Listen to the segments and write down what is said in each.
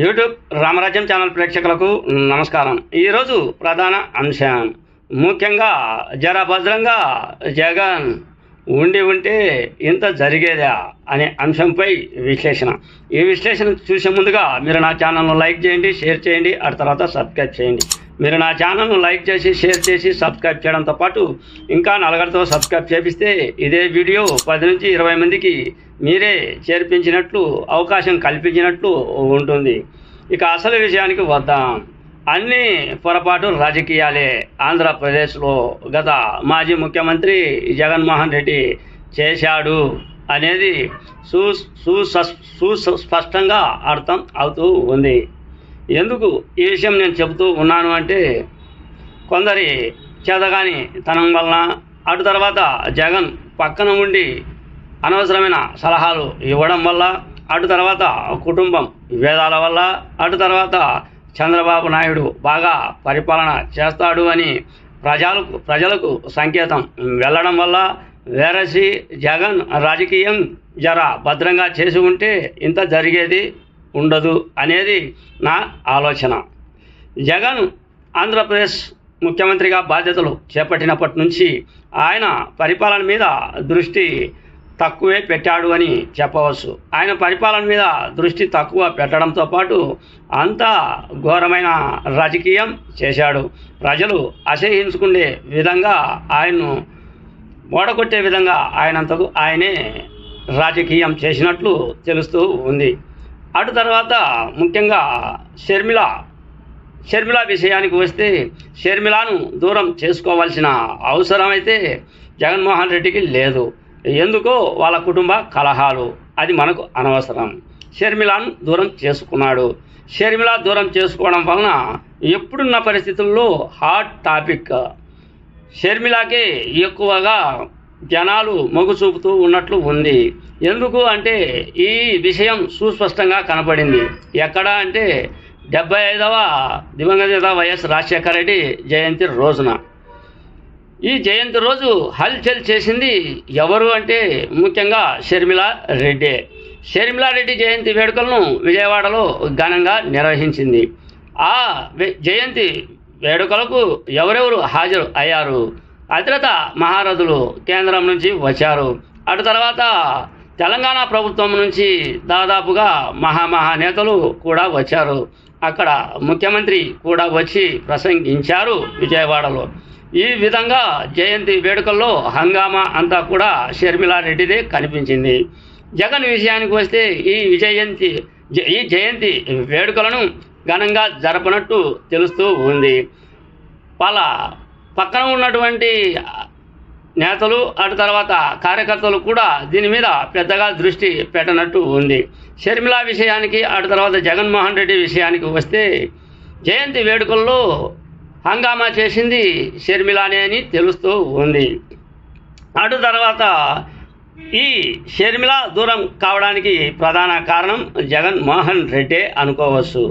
YouTube రామరాజ్యం channel ప్రేక్షకులకు నమస్కారం. ఈరోజు ప్రధాన అంశం ముఖ్యంగా జర భద్రంగా జగన్ ఉండి ఉంటే ఇంత జరిగేదా అనే అంశంపై విశ్లేషణ. ఈ విశ్లేషణ చూసే ముందుగా మీరు నా ఛానల్ను లైక్ చేయండి షేర్ చేయండి ఆ తర్వాత సబ్స్క్రైబ్ చేయండి. మీరు నా ఛానల్ను లైక్ చేసి షేర్ చేసి సబ్స్క్రైబ్ చేయడంతో పాటు ఇంకా నలుగురితో సబ్స్క్రైబ్ చేపిస్తే ఇదే వీడియో పది నుంచి ఇరవై మందికి మీరే చేర్పించినట్లు అవకాశం కల్పించినట్లు ఉంటుంది. ఇక అసలు విషయానికి వద్దాం. అన్ని పొరపాటు రాజకీయాలే. ఆంధ్రప్రదేశ్లో గత మాజీ ముఖ్యమంత్రి జగన్మోహన్ రెడ్డి చేశాడు అనేది సు సుస్పష్టంగా అర్థం అవుతూ ఉంది. ఎందుకు ఈ విషయం నేను చెబుతూ ఉన్నాను అంటే కొందరి చేతగాని తనం వలన అటు తర్వాత జగన్ పక్కన ఉండి అనవసరమైన సలహాలు ఇవ్వడం వల్ల అటు తర్వాత కుటుంబం విభేదాల వల్ల అటు తర్వాత చంద్రబాబు నాయుడు బాగా పరిపాలన చేస్తాడు అని ప్రజలకు ప్రజలకు సంకేతం వెళ్ళడం వల్ల వేరసి జగన్ రాజకీయం జర భద్రంగా చేసి ఉంటే ఇంత జరిగేది? ఉండదు అనేది నా ఆలోచన. జగన్ ఆంధ్రప్రదేశ్ ముఖ్యమంత్రిగా బాధ్యతలు చేపట్టినప్పటి నుంచి ఆయన పరిపాలన మీద దృష్టి తక్కువే పెట్టాడు అని చెప్పవచ్చు. ఆయన పరిపాలన మీద దృష్టి తక్కువ పెట్టడంతో పాటు అంత ఘోరమైన రాజకీయం చేశాడు. ప్రజలు అసహించుకునే విధంగా ఆయన్ను ఓడగొట్టే విధంగా ఆయనంతకు ఆయనే రాజకీయం చేసినట్లు తెలుస్తూ ఉంది. అటు తర్వాత ముఖ్యంగా షర్మిల షర్మిల విషయానికి వస్తే షర్మిలాను దూరం చేసుకోవాల్సిన అవసరం అయితే జగన్మోహన్ రెడ్డికి లేదు. ఎందుకో వాళ్ళ కుటుంబ కలహాలు. అది మనకు అనవసరం. షర్మిలాను దూరం చేసుకున్నాడు. షర్మిల దూరం చేసుకోవడం వలన ఎప్పుడున్న పరిస్థితుల్లో హాట్ టాపిక్. షర్మిలాకే ఎక్కువగా జనాలు మొగ్గు చూపుతూ ఉన్నట్లు ఉంది. ఎందుకు అంటే ఈ విషయం సుస్పష్టంగా కనపడింది. ఎక్కడ అంటే డెబ్బై ఐదవ దివంగత వైఎస్ రాజశేఖర రెడ్డి జయంతి రోజున. ఈ జయంతి రోజు హల్చల్ చేసింది ఎవరు అంటే ముఖ్యంగా షర్మిల రెడ్డి. షర్మిలా రెడ్డి జయంతి వేడుకలను విజయవాడలో ఘనంగా నిర్వహించింది. ఆ జయంతి వేడుకలకు ఎవరెవరు హాజరు అయ్యారు? అతిరత మహారథులు కేంద్రం నుంచి వచ్చారు. అటు తర్వాత తెలంగాణ ప్రభుత్వం నుంచి దాదాపుగా మహామహా నేతలు కూడా వచ్చారు. అక్కడ ముఖ్యమంత్రి కూడా వచ్చి ప్రసంగించారు విజయవాడలో. ఈ విధంగా జయంతి వేడుకల్లో హంగామా అంతా కూడా షర్మిలారెడ్డిదే కనిపించింది. జగన్ విషయానికి వస్తే ఈ విజయంతి ఈ జయంతి వేడుకలను ఘనంగా జరపనట్టు తెలుస్తూ ఉంది. వాళ్ళ పక్కన ఉన్నటువంటి నేతలు అటు తర్వాత కార్యకర్తలు కూడా దీని మీద పెద్దగా దృష్టి పెట్టనట్టు ఉంది. షర్మిల విషయానికి అటు తర్వాత జగన్మోహన్ రెడ్డి విషయానికి వస్తే జయంతి వేడుకల్లో హంగామా చేసింది షర్మిలానే అని తెలుస్తూ ఉంది. అటు తర్వాత ఈ షర్మిల దూరం కావడానికి ప్రధాన కారణం జగన్ మోహన్ రెడ్డే అనుకోవచ్చు.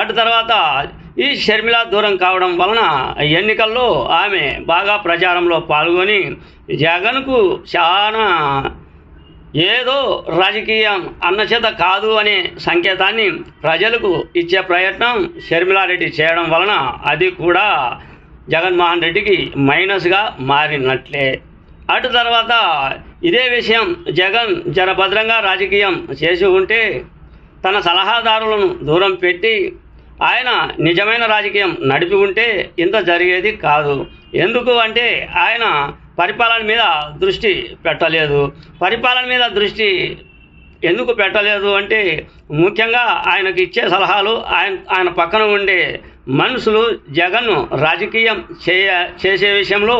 అటు తర్వాత ఈ షర్మిల దూరం కావడం వలన ఎన్నికల్లో ఆమె బాగా ప్రచారంలో పాల్గొని జగన్కు చాలా ఏదో రాజకీయం అన్నచేత కాదు అనే సంకేతాన్ని ప్రజలకు ఇచ్చే ప్రయత్నం షర్మిలారెడ్డి చేయడం వలన అది కూడా జగన్మోహన్ రెడ్డికి మైనస్గా మారినట్లే. అటు తర్వాత ఇదే విషయం జగన్ జరభద్రంగా రాజకీయం చేసి ఉంటే తన సలహాదారులను దూరం పెట్టి ఆయన నిజమైన రాజకీయం నడిపి ఉంటే ఇంత జరిగేది కాదు. ఎందుకు అంటే ఆయన పరిపాలన మీద దృష్టి పెట్టలేదు. పరిపాలన మీద దృష్టి ఎందుకు పెట్టలేదు అంటే ముఖ్యంగా ఆయనకు ఇచ్చే సలహాలు ఆయన ఆయన పక్కన ఉండే మనుషులు జగన్ను రాజకీయం చేయ చేసే విషయంలో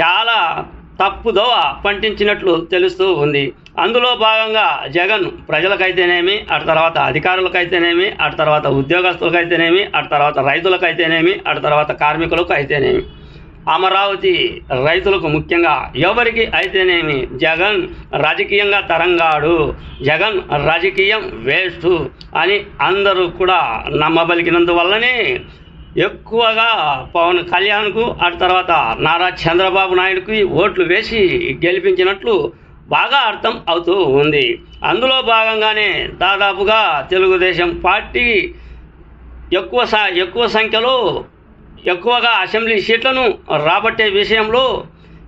చాలా తప్పుదోవ పంటించినట్లు తెలుస్తూ ఉంది. అందులో భాగంగా జగన్ ప్రజలకైతేనేమి అటు తర్వాత అధికారులకైతేనేమి అటు తర్వాత ఉద్యోగస్తులకైతేనేమి అటు తర్వాత రైతులకైతేనేమి అటు తర్వాత కార్మికులకు అయితేనేమి అమరావతి రైతులకు ముఖ్యంగా ఎవరికి అయితేనేమి? జగన్ రాజకీయంగా తరంగాడు. జగన్ రాజకీయం వేస్ట్ అని అందరూ కూడా నమ్మబలికినందువల్లనే ఎక్కువగా పవన్ కళ్యాణ్కు అటు తర్వాత నారా చంద్రబాబు నాయుడుకి ఓట్లు వేసి గెలిపించినట్లు బాగా అర్థం అవుతూ ఉంది. అందులో భాగంగానే దాదాపుగా తెలుగుదేశం పార్టీ ఎక్కువ సా ఎక్కువ సంఖ్యలో ఎక్కువగా అసెంబ్లీ సీట్లను రాబట్టే విషయంలో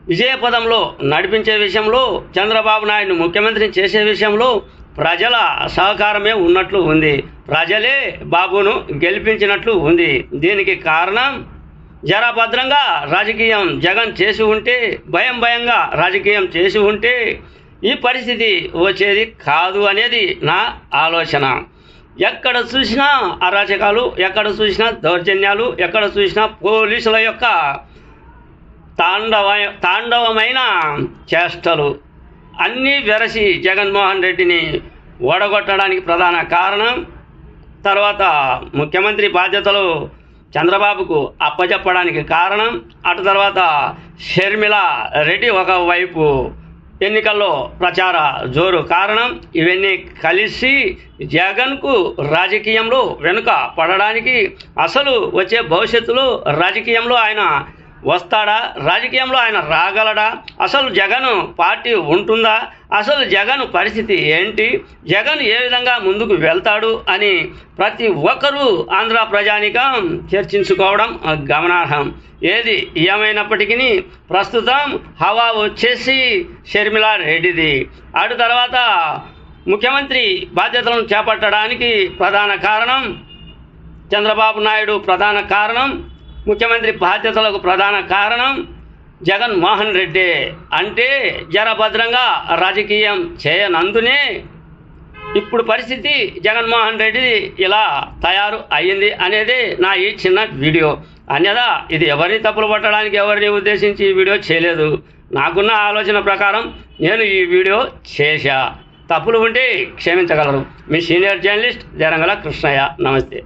విజయపదంలో నడిపించే విషయంలో చంద్రబాబు నాయుడు ముఖ్యమంత్రిని చేసే విషయంలో ప్రజల సహకారమే ఉన్నట్లు ఉంది. ప్రజలే బాబును గెలిపించినట్లు ఉంది. దీనికి కారణం జరభద్రంగా రాజకీయం జగన్ చేసి ఉంటే భయం భయంగా రాజకీయం చేసి ఉంటే ఈ పరిస్థితి వచ్చేది కాదు అనేది నా ఆలోచన. ఎక్కడ చూసినా అరాచకాలు ఎక్కడ చూసినా దౌర్జన్యాలు ఎక్కడ చూసినా పోలీసుల యొక్క తాండవ తాండవమైన చేష్టలు. అన్నీ వెరసి జగన్మోహన్ రెడ్డిని ఓడగొట్టడానికి ప్రధాన కారణం తర్వాత ముఖ్యమంత్రి బాధ్యతలు చంద్రబాబుకు అప్పచెప్పడానికి కారణం అటు తర్వాత షర్మిల రెడ్డి ఒకవైపు ఎన్నికల్లో ప్రచార జోరు కారణం ఇవన్నీ కలిసి జగన్కు రాజకీయంలో వెనుక పడడానికి అసలు వచ్చే భవిష్యత్తులో రాజకీయంలో ఆయన వస్తాడా? రాజకీయంలో ఆయన రాగలడా? అసలు జగన్ పార్టీ ఉంటుందా? అసలు జగన్ పరిస్థితి ఏంటి? జగన్ ఏ విధంగా ముందుకు వెళ్తాడు అని ప్రతి ఒక్కరూ ఆంధ్ర ప్రజానికం చర్చించుకోవడం గమనార్హం. ఏది ఏమైనప్పటికీ ప్రస్తుతం హవా వచ్చేసి షర్మిలా రెడ్డిది. అటు తర్వాత ముఖ్యమంత్రి బాధ్యతలను చేపట్టడానికి ప్రధాన కారణం చంద్రబాబు నాయుడు ప్రధాన కారణం ముఖ్యమంత్రి బాధ్యతలకు ప్రధాన కారణం జగన్మోహన్ రెడ్డి. అంటే జరభద్రంగా రాజకీయం చేయనందునే ఇప్పుడు పరిస్థితి జగన్మోహన్ రెడ్డి ఇలా తయారు అయ్యింది అనేది నా ఈ చిన్న వీడియో. అన్యదా ఇది ఎవరిని తప్పులు పట్టడానికి ఎవరిని ఉద్దేశించి ఈ వీడియో చేయలేదు. నాకున్న ఆలోచన ప్రకారం నేను ఈ వీడియో చేశా. తప్పులు ఉంటే క్షమించగలరు. మీ సీనియర్ జర్నలిస్ట్ జరంగల కృష్ణయ్య. నమస్తే.